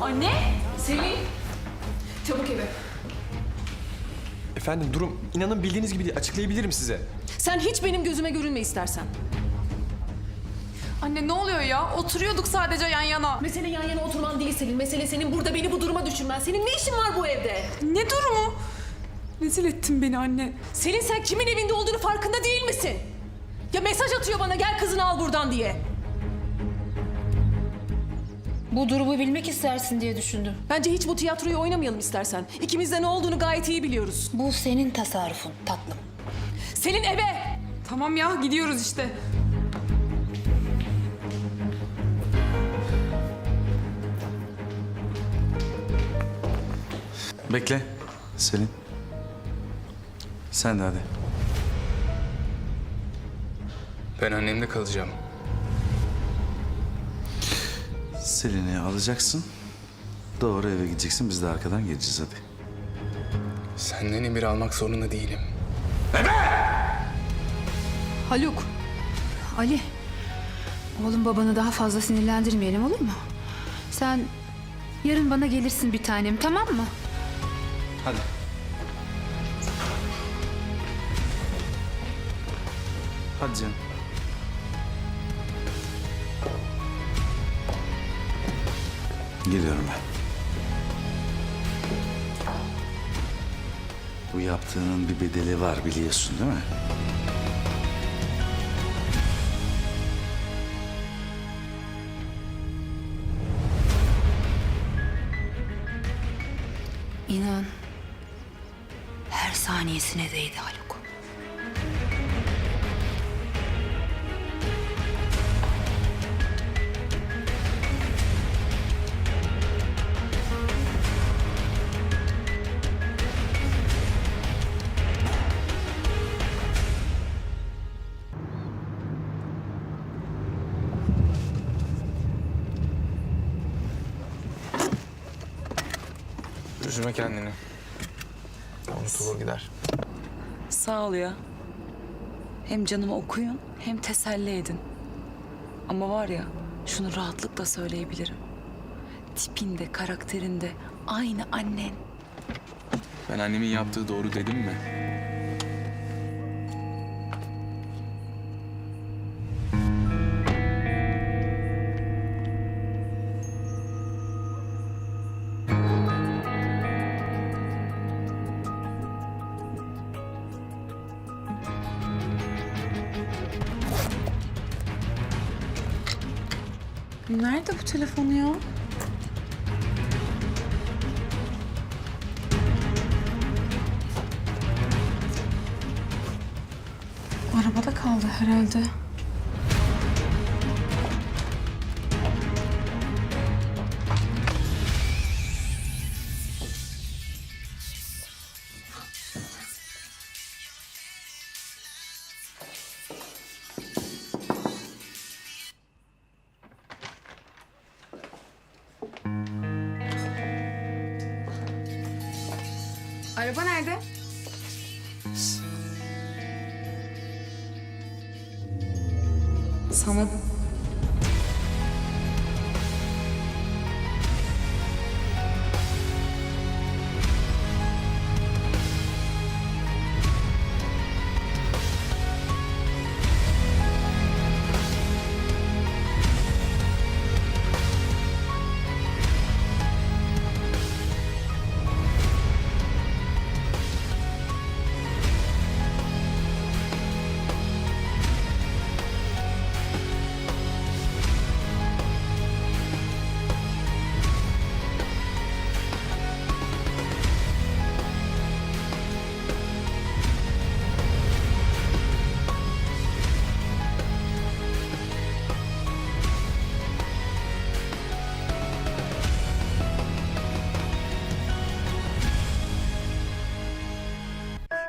Anne? Selin? Çabuk eve. Efendim durum inanın bildiğiniz gibi değil. Açıklayabilirim size. Sen hiç benim gözüme görünme istersen. Anne ne oluyor ya? Oturuyorduk sadece yan yana. Mesele yan yana oturman değil Selin. Mesele senin burada beni bu duruma düşürmen. Senin ne işin var bu evde? Ne durumu? Rezil ettin beni anne. Selin sen kimin evinde olduğunu farkında değil misin? Ya mesaj atıyor bana gel kızını al buradan diye. Bu durumu bilmek istersin diye düşündüm. Bence hiç bu tiyatroyu oynamayalım istersen. İkimiz de ne olduğunu gayet iyi biliyoruz. Bu senin tasarrufun tatlım. Selin eve! Tamam ya gidiyoruz işte. Bekle. Selin. Sen de hadi. Ben annemde kalacağım. Selin'i alacaksın. Doğru eve gideceksin. Biz de arkadan geleceğiz hadi. Senden emir almak zorunda değilim. Haluk. Ali. Oğlum babanı daha fazla sinirlendirmeyelim olur mu? Sen yarın bana gelirsin bir tanem tamam mı? Hadi. Hadi canım. Geliyorum ben. Bu yaptığının bir bedeli var biliyorsun değil mi? İnan. Her saniyesine değdi Haluk. Üzme kendini. Unutulur gider. Sağ ol ya. Hem canımı okuyun hem teselli edin. Ama var ya şunu rahatlıkla söyleyebilirim. Tipinde, karakterinde aynı annen. Ben annemin yaptığı doğru dedim mi? Nerede bu telefonu ya? Arabada kaldı herhalde. Araba nerede? Sana